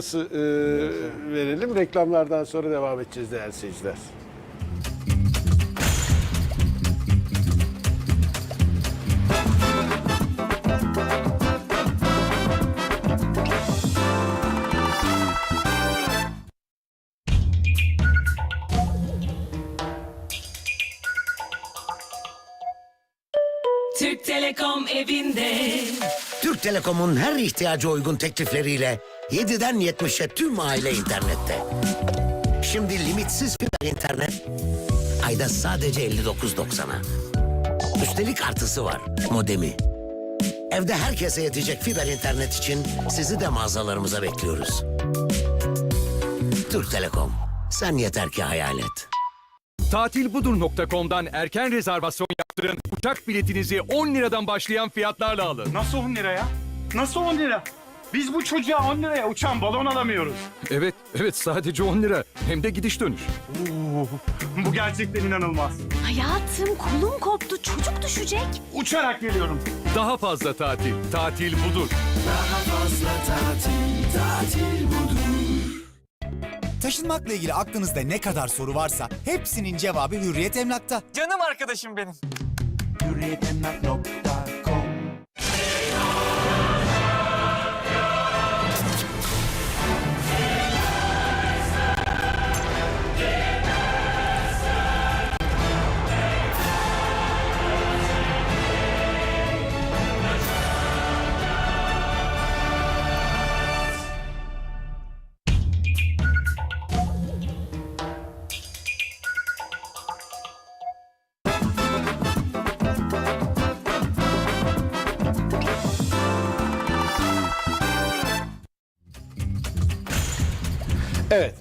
e, verelim. Reklamlardan sonra devam edeceğiz değerli seyirciler. Türk Telekom evinde. Türk Telekom'un her ihtiyaca uygun teklifleriyle 7'den 70'e tüm aile internette. Şimdi limitsiz fiber internet ayda sadece 59.90'a. Üstelik artısı var modemi. Evde herkese yetecek fiber internet için sizi de mağazalarımıza bekliyoruz. Türk Telekom. Sen yeter ki hayal et. Tatilbudur.com'dan erken rezervasyon yaptırın. Uçak biletinizi 10 liradan başlayan fiyatlarla alın. Nasıl 10 lira ya? Nasıl 10 lira? Biz bu çocuğa 10 liraya uçan balon alamıyoruz. Evet, evet sadece 10 lira. Hem de gidiş dönüş. Oo, bu gerçekten inanılmaz. Hayatım kolum koptu çocuk düşecek. Uçarak geliyorum. Daha fazla tatil. Tatil budur. Taşınmakla ilgili aklınızda ne kadar soru varsa hepsinin cevabı Hürriyet Emlak'ta. Canım arkadaşım benim. Evet.